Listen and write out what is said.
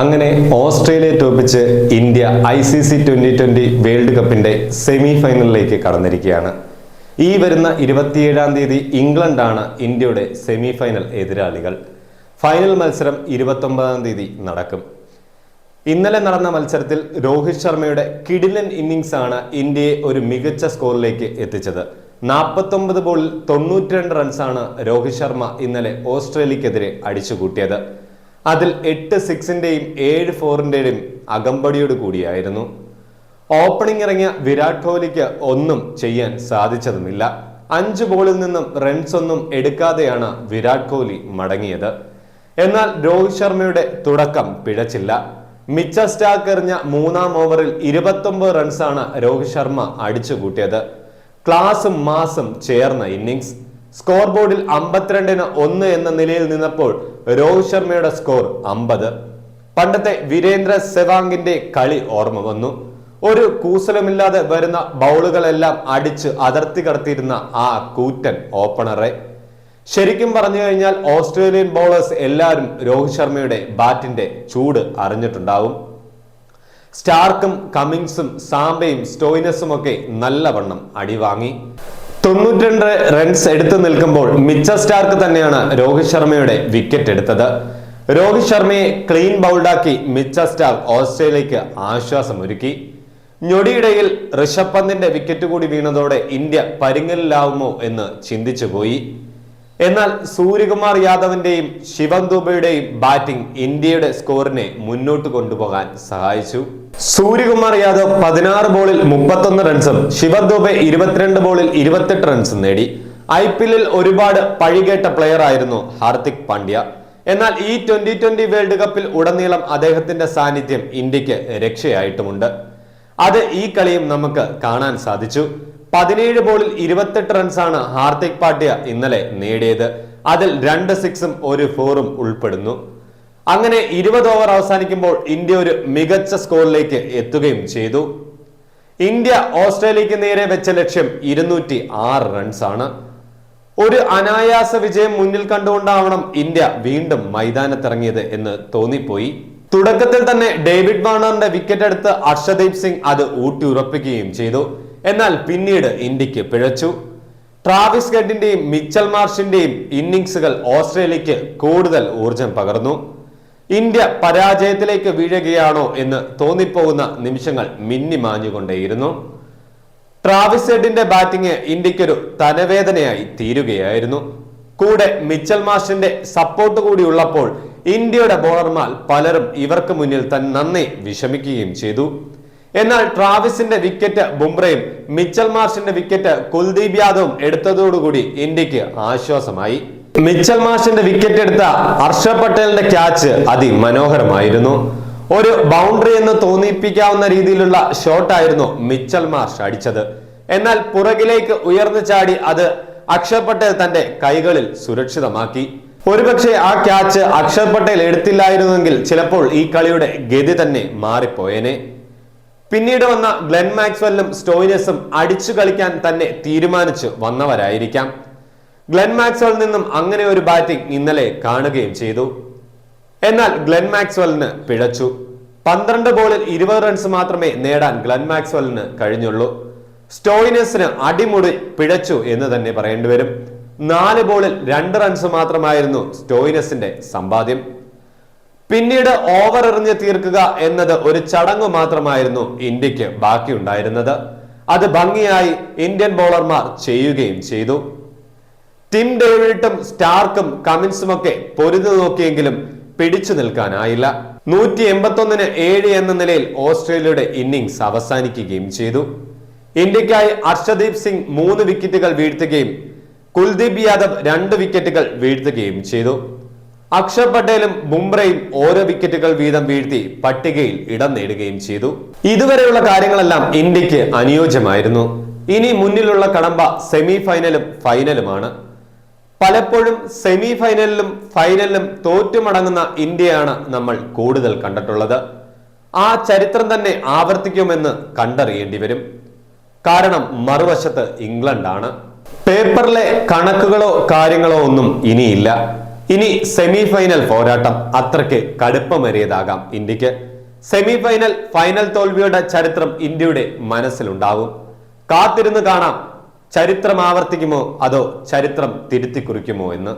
അങ്ങനെ ഓസ്ട്രേലിയയെ തോപ്പിച്ച് India I C C twenty twenty world കപ്പിന്റെ സെമി ഫൈനലിലേക്ക് കടന്നിരിക്കുകയാണ്. ഈ വരുന്ന ഇരുപത്തിയേഴാം തീയതി ഇംഗ്ലണ്ടാണ് ഇന്ത്യയുടെ സെമി ഫൈനൽ എതിരാളികൾ. ഫൈനൽ മത്സരം ഇരുപത്തൊമ്പതാം തീയതി നടക്കും. ഇന്നലെ നടന്ന മത്സരത്തിൽ രോഹിത് ശർമ്മയുടെ കിഡിലൻ ഇന്നിങ്സ് ആണ് ഇന്ത്യയെ ഒരു മികച്ച സ്കോറിലേക്ക് എത്തിച്ചത്. നാൽപ്പത്തൊമ്പത് ബോളിൽ തൊണ്ണൂറ്റിരണ്ട് റൺസാണ് രോഹിത് ശർമ്മ ഇന്നലെ ഓസ്ട്രേലിയക്കെതിരെ അടിച്ചുകൂട്ടിയത്. അതിൽ എട്ട് സിക്സിന്റെയും ഏഴ് ഫോറിന്റെയും അകമ്പടിയോട് കൂടിയായിരുന്നു. ഓപ്പണിംഗ് ഇറങ്ങിയ വിരാട് കോഹ്ലിക്ക് ഒന്നും ചെയ്യാൻ സാധിച്ചതുമില്ല. അഞ്ച് ബോളിൽ നിന്നും റൺസ് ഒന്നും എടുക്കാതെയാണ് വിരാട് കോഹ്ലി മടങ്ങിയത്. എന്നാൽ രോഹിത് ശർമ്മയുടെ തുടക്കം പിഴച്ചില്ല. മിച്ച സ്റ്റാക്ക് എറിഞ്ഞ മൂന്നാം ഓവറിൽ ഇരുപത്തൊമ്പത് റൺസാണ് രോഹിത് ശർമ്മ അടിച്ചുകൂട്ടിയത്. ക്ലാസും മാസും ചേർന്ന ഇന്നിങ്സ് സ്കോർ ബോർഡിൽ അമ്പത്തിരണ്ടിന് ഒന്ന് എന്ന നിലയിൽ നിന്നപ്പോൾ രോഹിത് ശർമ്മയുടെ സ്കോർ അമ്പത്. പണ്ടത്തെ വീരേന്ദ്ര സെവാങ്ങിന്റെ കളി ഓർമ്മ വന്നു. ഒരു കൂസലമില്ലാതെ വരുന്ന ബൗളുകളെല്ലാം അടിച്ച് അതിർത്തി കടത്തിയിരുന്ന ആ കൂറ്റൻ ഓപ്പണറെ. ശരിക്കും പറഞ്ഞു കഴിഞ്ഞാൽ ഓസ്ട്രേലിയൻ ബൗളേഴ്സ് എല്ലാവരും രോഹിത് ശർമ്മയുടെ ബാറ്റിന്റെ ചൂട് അറിഞ്ഞിട്ടുണ്ടാവും. സ്റ്റാർക്കും കമ്മിങ്സും സാംബയും സ്റ്റോയിനസും ഒക്കെ നല്ലവണ്ണം അടിവാങ്ങി. തൊണ്ണൂറ്റിരണ്ട് റൺസ് എടുത്തു നിൽക്കുമ്പോൾ മിച്ച സ്റ്റാർക്ക് തന്നെയാണ് രോഹിത് ശർമ്മയുടെ വിക്കറ്റ് എടുത്തത്. രോഹിത് ശർമ്മയെ ക്ലീൻ ബൗൾഡാക്കി മിച്ച സ്റ്റാർക്ക് ഓസ്ട്രേലിയക്ക് ആശ്വാസമൊരുക്കി ഞൊടിയിടയിൽ ഋഷഭ് പന്തിന്റെ വിക്കറ്റ് കൂടി വീണതോടെ ഇന്ത്യ പരിങ്ങലിലാവുമോ എന്ന് ചിന്തിച്ചുപോയി. എന്നാൽ സൂര്യകുമാർ യാദവിന്റെയും ശിവൻ ദുബെയുടെയും ബാറ്റിംഗ് ഇന്ത്യയുടെ സ്കോറിനെ മുന്നോട്ട് കൊണ്ടുപോകാൻ സഹായിച്ചു. സൂര്യകുമാർ യാദവ് പതിനാറ് ബോളിൽ മുപ്പത്തൊന്ന് റൺസും ശിവൻ ദുബെ ഇരുപത്തിരണ്ട് ബോളിൽ ഇരുപത്തെട്ട് റൺസും നേടി. ഐ പി എല്ലിൽ ഒരുപാട് പഴികേട്ട പ്ലെയർ ആയിരുന്നു ഹാർദിക് പാണ്ഡ്യ. എന്നാൽ ഈ ട്വന്റി ട്വന്റി വേൾഡ് കപ്പിൽ ഉടനീളം അദ്ദേഹത്തിന്റെ സാന്നിധ്യം ഇന്ത്യയ്ക്ക് രക്ഷയായിട്ടുമുണ്ട്. അത് ഈ കളിയും നമുക്ക് കാണാൻ സാധിച്ചു. പതിനേഴ് ബോളിൽ ഇരുപത്തെട്ട് റൺസാണ് ഹാർദിക് പാണ്ഡ്യ ഇന്നലെ നേടിയത്. അതിൽ രണ്ട് സിക്സും ഒരു ഫോറും ഉൾപ്പെടുന്നു. അങ്ങനെ ഇരുപത് ഓവർ അവസാനിക്കുമ്പോൾ ഇന്ത്യ ഒരു മികച്ച സ്കോറിലേക്ക് എത്തുകയും ചെയ്തു. ഇന്ത്യ ഓസ്ട്രേലിയക്ക് നേരെ വെച്ച ലക്ഷ്യം ഇരുന്നൂറ്റി ആറ് റൺസാണ്. ഒരു അനായാസ വിജയം മുന്നിൽ കണ്ടുകൊണ്ടാവണം ഇന്ത്യ വീണ്ടും മൈതാനത്തിറങ്ങിയത് എന്ന് തോന്നിപ്പോയി. തുടക്കത്തിൽ തന്നെ ഡേവിഡ് വാണറിന്റെ വിക്കറ്റ് എടുത്ത് അർഷദീപ് സിംഗ് അത് ഊട്ടിയുറപ്പിക്കുകയും ചെയ്തു. എന്നാൽ പിന്നീട് ഇന്ത്യയ്ക്ക് പിഴച്ചു. ട്രാവിസ് ഗഡിന്റെയും മിച്ചൽ മാർഷിന്റെയും ഇന്നിങ്സുകൾ ഓസ്ട്രേലിയക്ക് കൂടുതൽ ഊർജം പകർന്നു. ഇന്ത്യ പരാജയത്തിലേക്ക് വീഴുകയാണോ എന്ന് തോന്നിപ്പോകുന്ന നിമിഷങ്ങൾ മിന്നിമാഞ്ഞുകൊണ്ടേയിരുന്നു. Travis ഹെഡിന്റെ batting ഇന്ത്യക്കൊരു തനവേദനയായി തീരുകയായിരുന്നു. കൂടെ മിച്ചൽ മാഷിന്റെ സപ്പോർട്ട് കൂടി ഉള്ളപ്പോൾ ഇന്ത്യയുടെ ബോളർമാർ പലരും ഇവർക്ക് മുന്നിൽ തൻ നന്നെ വിഷമിക്കുകയും ചെയ്തു. എന്നാൽ ട്രാവിസിന്റെ വിക്കറ്റ് ബുംറയും മിച്ചൽ മാർഷിന്റെ വിക്കറ്റ് കുൽദീപ് യാദവും എടുത്തതോടുകൂടി ഇന്ത്യയ്ക്ക് ആശ്വാസമായി. മിച്ചൽ മാഷിന്റെ വിക്കറ്റ് എടുത്ത ഹർഷ പട്ടേലിന്റെ ക്യാച്ച് അതിമനോഹരമായിരുന്നു. ഒരു ബൗണ്ടറി എന്ന് തോന്നിപ്പിക്കാവുന്ന രീതിയിലുള്ള ഷോട്ടായിരുന്നു മിച്ചൽ മാർഷ് അടിച്ചത്. എന്നാൽ പുറകിലേക്ക് ഉയർന്നു ചാടി അത് അക്ഷർ പട്ടേൽ തന്റെ കൈകളിൽ സുരക്ഷിതമാക്കി. ഒരുപക്ഷെ ആ ക്യാച്ച് അക്ഷർ പട്ടേൽ എടുത്തില്ലായിരുന്നെങ്കിൽ ചിലപ്പോൾ ഈ കളിയുടെ ഗതി തന്നെ മാറിപ്പോയേനെ. പിന്നീട് വന്ന ഗ്ലെൻ മാക്സ്വെല്ലും സ്റ്റോയിനസും അടിച്ചു കളിക്കാൻ തന്നെ തീരുമാനിച്ചു വന്നവരായിരിക്കാം. ഗ്ലെൻ മാക്സ്വെൽ നിന്നും അങ്ങനെ ഒരു ബാറ്റിംഗ് ഇന്നലെ കാണുകയും ചെയ്തു. എന്നാൽ ഗ്ലെൻ മാക്സ്വെലിന് പിഴച്ചു. പന്ത്രണ്ട് ബോളിൽ ഇരുപത് റൺസ് മാത്രമേ നേടാൻ ഗ്ലെൻ മാക്സ്വെലിന് കഴിഞ്ഞുള്ളൂ. സ്റ്റോയിനസിന് അടിമുടി പിഴച്ചു എന്ന് തന്നെ പറയേണ്ടി വരും. നാല് ബോളിൽ രണ്ട് റൺസ് മാത്രമായിരുന്നു സ്റ്റോയിനസിന്റെ സമ്പാദ്യം. പിന്നീട് ഓവർ എറിഞ്ഞ് തീർക്കുക എന്നത് ഒരു ചടങ്ങ് മാത്രമായിരുന്നു ഇന്ത്യയ്ക്ക് ബാക്കിയുണ്ടായിരുന്നത്. അത് ഭംഗിയായി ഇന്ത്യൻ ബോളർമാർ ചെയ്യുകയും ചെയ്തു. ടിം ഡേവിഡും സ്റ്റാർക്കും കമിൻസും ഒക്കെ പൊരുതു നോക്കിയെങ്കിലും പിടിച്ചു നിൽക്കാനായില്ല. നൂറ്റി എൺപത്തൊന്നിന് ഏഴ് എന്ന നിലയിൽ ഓസ്ട്രേലിയയുടെ ഇന്നിംഗ്സ് അവസാനിക്കുകയും ചെയ്തു. ഇന്ത്യക്കായി അർഷദീപ് സിംഗ് മൂന്ന് വിക്കറ്റുകൾ വീഴ്ത്തുകയും കുൽദീപ് യാദവ് രണ്ട് വിക്കറ്റുകൾ വീഴ്ത്തുകയും ചെയ്തു. അക്ഷർ പട്ടേലും ബുംറയും ഓരോ വിക്കറ്റുകൾ വീതം വീഴ്ത്തി പട്ടികയിൽ ഇടം നേടുകയും ചെയ്തു. ഇതുവരെയുള്ള കാര്യങ്ങളെല്ലാം ഇന്ത്യയ്ക്ക് അനുയോജ്യമായിരുന്നു. ഇനി മുന്നിലുള്ള കടമ്പ സെമി ഫൈനലും ഫൈനലുമാണ്. പലപ്പോഴും സെമി ഫൈനലിലും ഫൈനലിലും തോറ്റുമടങ്ങുന്ന ഇന്ത്യയാണ് നമ്മൾ കൂടുതൽ കണ്ടിട്ടുള്ളത്. ആ ചരിത്രം തന്നെ ആവർത്തിക്കുമെന്ന് കണ്ടറിയേണ്ടി വരും. കാരണം മറുവശത്ത് ഇംഗ്ലണ്ടാണ്. പേപ്പറിലെ കണക്കുകളോ കാര്യങ്ങളോ ഒന്നും ഇനിയില്ല. ഇനി സെമി ഫൈനൽ പോരാട്ടം അത്രയ്ക്ക് കടുപ്പമേറിയതാകാം ഇന്ത്യയ്ക്ക് സെമി ഫൈനൽ ഫൈനൽ തോൽവിയുടെ ചരിത്രം ഇന്ത്യയുടെ മനസ്സിലുണ്ടാകും കാത്തിരുന്ന് കാണാം ചരിത്രം ആവർത്തിക്കുമോ അതോ ചരിത്രം തിരുത്തി കുറിക്കുമോ എന്ന്.